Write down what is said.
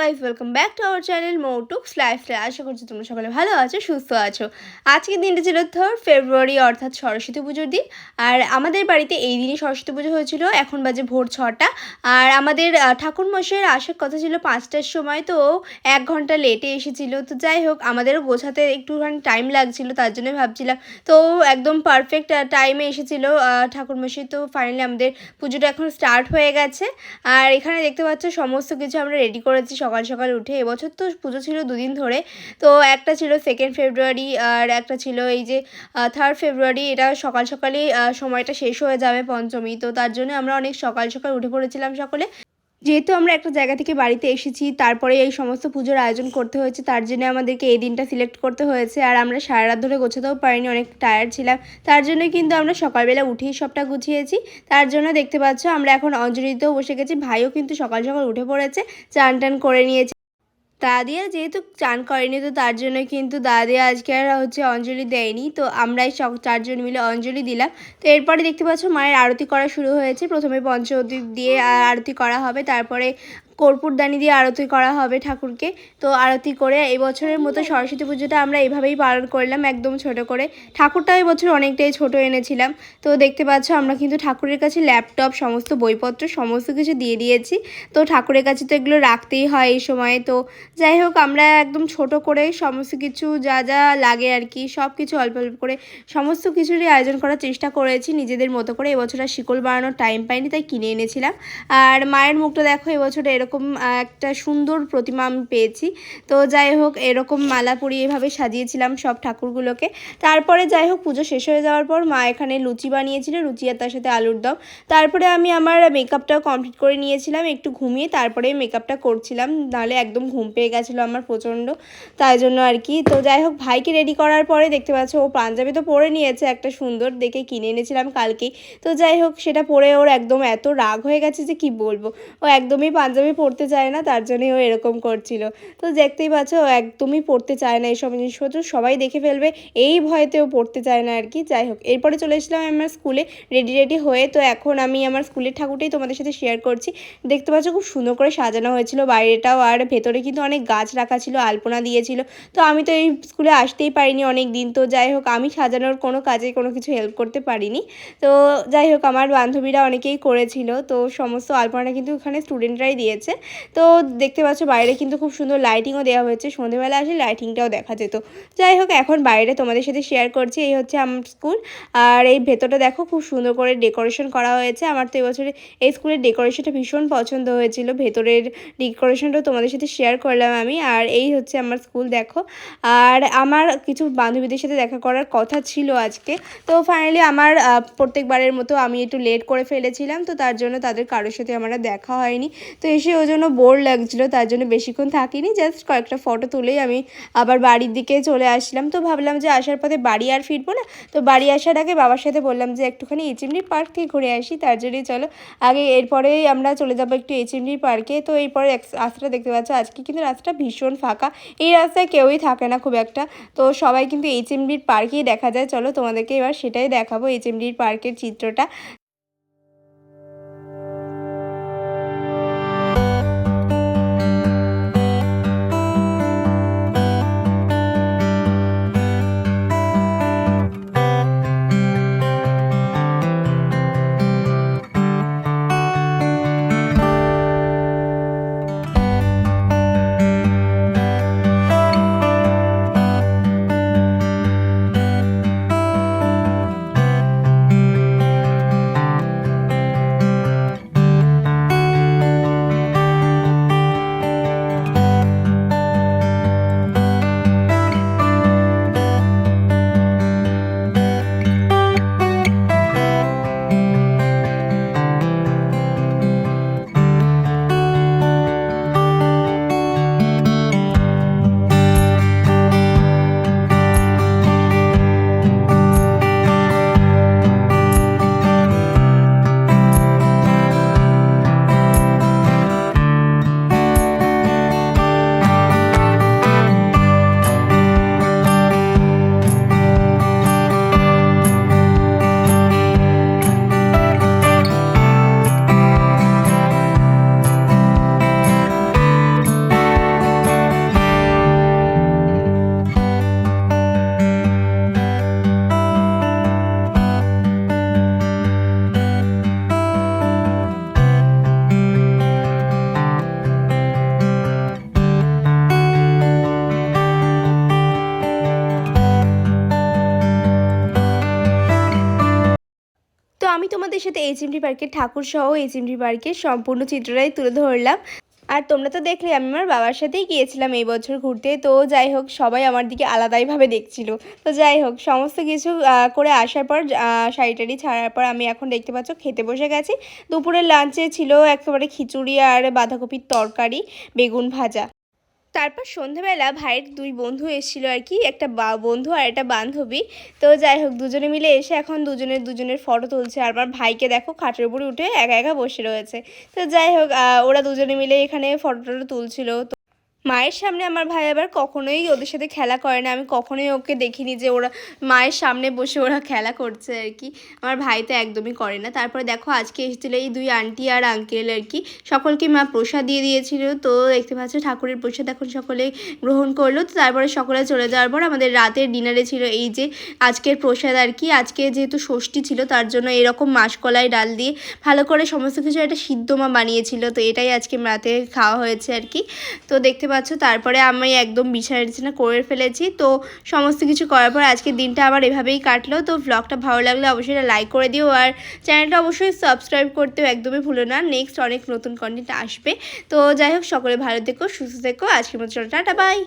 Guys welcome back to our channel Motux lifestyle আশা করছি তোমরা সকালে ভালো আছো সুস্থ আছো। আজকের দিনটা ছিল থার্ড ফেব্রুয়ারি অর্থাৎ সরস্বতী পুজোর দিন। আর আমাদের বাড়িতে এই দিনই সরস্বতী পুজো হয়েছিল এখন বাজে ভোর ছটা। আর আমাদের আহ, ঠাকুরমশাইয়ের আসার কথা ছিল পাঁচটার সময় তো এক ঘণ্টা লেটে এসেছিল। তো যাই হোক আমাদেরও গোছাতে একটুখানি টাইম লাগছিল তার জন্য ভাবছিলাম। তো একদম পারফেক্ট টাইমে এসেছিল আহ, ঠাকুরমশাই। তো ফাইনালি আমাদের পুজোটা এখন স্টার্ট হয়ে গেছে। আর এখানে দেখতে পাচ্ছ সমস্ত কিছু আমরা রেডি করেছি সকাল সকাল উঠে, এবছর তো পুজো ছিল দুদিন ধরে। তো একটা ছিল সেকেন্ড ফেব্রুয়ারি আর একটা ছিল এই যে থার্ড ফেব্রুয়ারি এটা সকাল সকালই সময়টা শেষ হয়ে যাবে পঞ্চমী। তো তার জন্য আমরা অনেক সকাল সকাল উঠে পড়েছিলাম সকলে। যেহেতু আমরা একটা জায়গা থেকে বাড়িতে এসেছি, তারপরে এই সমস্ত পুজোর আয়োজন করতে হয়েছে, তার জন্য আমাদেরকে এই দিনটা সিলেক্ট করতে হয়েছে। আর আমরা সারা রাত ধরে গোছাতেও পারিনি, অনেক টায়ার্ড ছিলাম। তার জন্য কিন্তু আমরা সকালবেলা উঠেই সবটা গুছিয়েছি। তার জন্য দেখতে পাচ্ছ, আমরা এখন অঞ্জলিতেও বসে গেছি। ভাইও কিন্তু সকাল সকাল উঠে পড়েছে, চান টান করে নিয়েছে। দাদিয়া যেহেতু চান করেনি, তো তার জন্য কিন্তু দাদিয়া আজকে আর হচ্ছে অঞ্জলি দেয়নি। তো আমরাই সব চারজন মিলে অঞ্জলি দিলাম। তো এরপরে দেখতে পাচ্ছ মায়ের আরতি করা শুরু হয়েছে। প্রথমে পঞ্চদীপ দিয়ে আরতি করা হবে। তারপরে কর্পূরদানি দিয়ে আরতি করা হবে ঠাকুরকে। তো আরতি করে এই বছরের মতো সরস্বতী পুজোটা আমরা এইভাবেই পালন করলাম একদম ছোট করে। ঠাকুরটাও এবছর অনেকটাই ছোট এনেছিলাম। তো দেখতে পাচ্ছ আমরা কিন্তু ঠাকুরের কাছে ল্যাপটপ, সমস্ত বইপত্র, সমস্ত কিছু দিয়ে দিয়েছি। তো ঠাকুরের কাছে তো এগুলো রাখতেই হয় এই সময়। তো যাই হোক, আমরা একদম ছোট করে সমস্ত কিছু যা যা লাগে আর কি, সব কিছু অল্প অল্প করে সমস্ত কিছুরই আয়োজন করার চেষ্টা করেছি। নিজেদের মতো করে এবছর আর শিকল বানানোর টাইম পাইনি, তাই কিনে এনেছিলাম। আর মায়ের মুখটা দেখো, এবছর এরকম আহ, একটা সুন্দর প্রতিমা আমি পেয়েছি। তো যাই হোক এরকম মালা পরিয়ে এভাবে সাজিয়েছিলাম সব ঠাকুরগুলোকে। তারপরে যাই হোক পুজো শেষ হয়ে যাওয়ার পর মা এখানে লুচি বানিয়েছিল লুচি আর তার সাথে আলুর দম। তারপরে আমি আমার মেকআপটাও কমপ্লিট করে নিয়েছিলাম একটু ঘুমিয়ে তারপরে মেকআপটা করছিলাম। নাহলে একদম ঘুম পেয়ে গেছিল আমার প্রচণ্ড তাই জন্য আর কি। তো যাই হোক ভাইকে রেডি করার পরে দেখতে পাচ্ছ ও পাঞ্জাবি তো পরে নিয়েছে একটা সুন্দর দেখে কিনে এনেছিলাম কালকেই। তো যাই হোক সেটা পরে ওর একদম এত রাগ হয়ে গেছে যে কি বলব? ও একদমই পাঞ্জাবি পরতে চায় না, তার জন্যই ও এরকম করছিল। তো দেখতেই পাচ্ছ একদমই পড়তে চায় না এইসব জিনিসপত্র, সবাই দেখে ফেলবে, এই ভয়েতে ও পড়তে চায় না আর কি। যাই হোক, এরপরে চলে এসেছিলাম আমার স্কুলে রেডি রেডি হয়ে, তো এখন আমি আমার স্কুলের ঠাকুরটাই তোমাদের সাথে শেয়ার করছি। দেখতে পাচ্ছ, খুব সুন্দর করে সাজানো হয়েছিল, বাইরেটাও, আর ভেতরে কিন্তু অনেক গাছ রাখা ছিল, আলপনা দিয়েছিল। তো আমি তো এই স্কুলে আসতেই পারিনি অনেক দিন তো যাই হোক, আমি সাজানোর কোনো কাজে কোনো কিছু হেল্প করতে পারিনি। তো যাই হোক, আমার বান্ধবীরা অনেকেই করেছিল, তো সমস্ত আলপনাটা কিন্তু ওখানে স্টুডেন্টরাই দিয়েছে। তো দেখতে পাচ্ছ বাইরে কিন্তু খুব সুন্দর লাইটিংও দেওয়া হয়েছে। সন্ধেবেলা আসলে লাইটিংটাও দেখা যেত। যাই হোক, এখন বাইরে তোমাদের সাথে শেয়ার করছি। এই হচ্ছে আমার স্কুল আর এই ভেতরটা দেখো, খুব সুন্দর করে ডেকোরেশন করা হয়েছে। আমার তো এবছরে এই স্কুলের ডেকোরেশনটা ভীষণ পছন্দ হয়েছিল। ভেতরের ডেকোরেশনটাও তোমাদের সাথে শেয়ার করলাম আমি। আর এই হচ্ছে আমার স্কুল দেখো। আর আমার কিছু বান্ধবীদের সাথে দেখা করার কথা ছিল আজকে। তো ফাইনালি আমার প্রত্যেকবারের মতো আমি একটু লেট করে ফেলেছিলাম। তো তার জন্য তাদের কারোর সাথে আমার দেখা হয়নি। তো এসে ওই জন্য বোর লাগছিল, তার জন্য বেশিক্ষণ থাকিনি জাস্ট কয়েকটা ফটো তুলেই আমি আবার বাড়ির দিকে চলে আসলাম তো ভাবলাম যে আসার পথে বাড়ি আর ফিরবো না, তো বাড়ি আসার আগে বাবার সাথে বললাম যে একটুখানি এইচএমডি পার্ক থেকে ঘুরে আসি, তার জন্যই চলো। আগে এরপরেই আমরা চলে যাব একটু এইচএমডি পার্কে তো এরপরে রাস্তাটা দেখতে পাচ্ছ, আজকে কিন্তু রাস্তাটা ভীষণ ফাঁকা। এই রাস্তায় কেউই থাকে না খুব একটা, তো সবাই কিন্তু এইচএমডির পার্কেই দেখা যায়। চলো তোমাদেরকে এবার সেটাই দেখাবো এইচএমডির পার্কের চিত্রটা। আমি তোমাদের সাথে এইচএমটি পার্কের ঠাকুর সহ এইচএমটি পার্কের সম্পূর্ণ চিত্রটাই তুলে ধরলাম। আর তোমরা তো দেখলে আমি আমার বাবার সাথেই গিয়েছিলাম এই বছর ঘুরতে। তো যাই হোক সবাই আমার দিকে আলাদাইভাবে দেখছিল। তো যাই হোক সমস্ত কিছু করে আসার পর আহ, শাড়ি টাড়ি ছাড়ার পর আমি এখন দেখতে পাচ্ছ খেতে বসে গেছি। দুপুরের লাঞ্চে ছিল একেবারে খিচুড়ি আর বাঁধাকপির তরকারি বেগুন ভাজা। তারপর সন্ধেবেলা ভাইয়ের দুই বন্ধু এসেছিল আর কি, একটা বন্ধু আর একটা বান্ধবী। তো যাই হোক, দুজনে মিলে এসে এখন দুজনের দুজনের ফটো তুলছে। আর আমার ভাইকে দেখো খাটের উপরে উঠে একা একা বসে রয়েছে। তো যাই হোক ওরা দুজনে মিলে এখানে ফটো টটো তুলছিল। মায়ের সামনে আমার ভাই আবার কখনোই ওদের সাথে খেলা করে না। আমি কখনোই ওকে দেখিনি যে ওরা মায়ের সামনে বসে ওরা খেলা করছে আর কি। আমার ভাই তো একদমই করে না। তারপরে দেখো, আজকে এসেছিল এই দুই আন্টি আর আঙ্কেল আর কি। সকলকে মা প্রসাদ দিয়ে দিয়েছিল। তো দেখতে পাচ্ছ, ঠাকুরের প্রসাদ এখন সকলে গ্রহণ করল। তো তারপরে সকলে চলে যাওয়ার পর আমাদের রাতের ডিনারে ছিল এই যে আজকের প্রসাদ আর কি। আজকে যেহেতু ষষ্ঠী ছিল, তার জন্য এরকম মাসকলাই, ডাল দিয়ে ভালো করে সমস্ত কিছু একটা সিদ্ধ মা বানিয়েছিল। তো এটাই আজকে রাতে খাওয়া হয়েছে আর কি। তো দেখতে পাচ্ছ তারপরে আমি একদম বিছানা করে ফেলেছি। তো সমস্ত কিছু করার পর আজকে দিনটা আবার এভাবেই কাটলো। তো ব্লগটা ভালো লাগলে অবশ্যই লাইক করে দিও আর চ্যানেলটা অবশ্যই সাবস্ক্রাইব করতেও একদমই ভুলো না। নেক্সট অনেক নতুন কন্টেন্ট আসবে। তো যাই হোক, সকলে ভালো থেকো, সুস্থ থেকো। আজকের মতো টাটা বাই